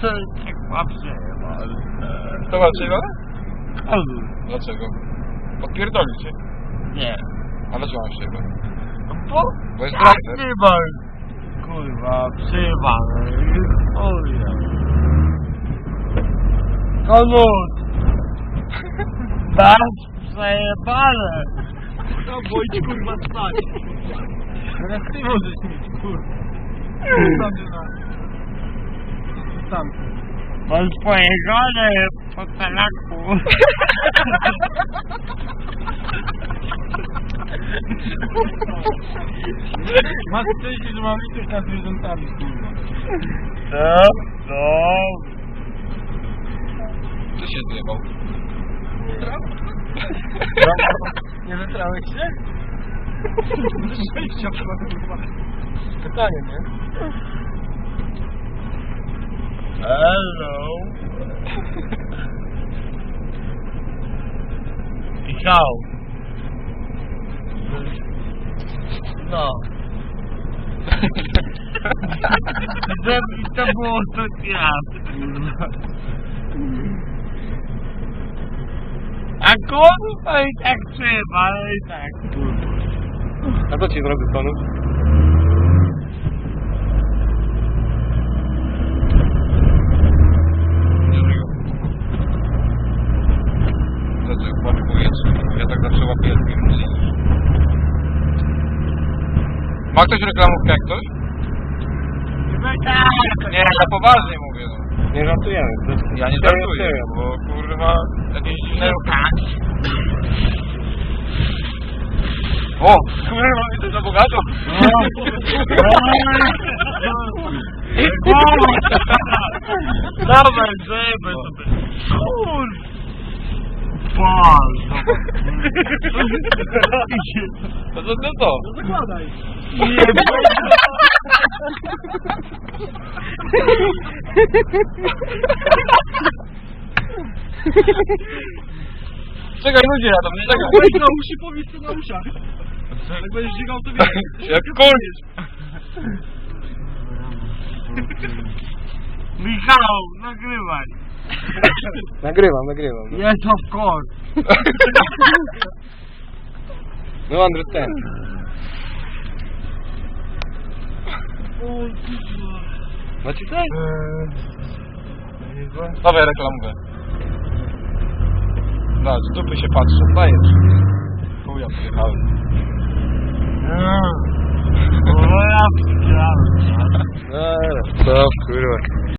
To tak ma przejebane. To ma przejebane? Dlaczego? Odpierdolił cię. Nie. A dlaczego mam przejebane? Bo Bo jest masz, kurwa, przejebane. Chuja. Konut. Masz przejebane. No bójdź kurwa spać. Teraz ty możesz mieć kurwa. Tam nie ma. Tam. Masz pojechane po talaku. Masz szczęście, że mam litość nad zwierzętami kurwa. No, no. Ty się zjebał. Nie wytrałeś się? Szczęścia kurwa. Pytanie, nie? Hello. Michał. No. Żeby to było to kurwa. A kurwa i tak trzeba, i tak. A co ci zrobił konut? Nie żyją. Dlaczego łapię Ja tak zawsze łapię jak minuty. Ma ktoś reklamówkę jak ktoś? Nie, ja poważnie mówię no. Nie żartujemy. Ja nie żartuję, bo kurwa jakieś dziwne... O! Kurwa, widzę za bogato! Dawaj, zajebę sobie. Kur... Pan, To co to to? Zakładaj. Czekaj, ludzie jadą, nie czekaj. Weź na uszy, powiedz co na uszach. Jak będziesz żygał, to wiesz. Jak koń! Michał, nagrywaj. Nagrywam, nagrywam. Yes, of course. No understand. Macie coś? Dawaj reklamówę. Da, z dupy się patrzę, dajesz. Chuja, przyjechałem. O, ja wstałem. No, co kurwa.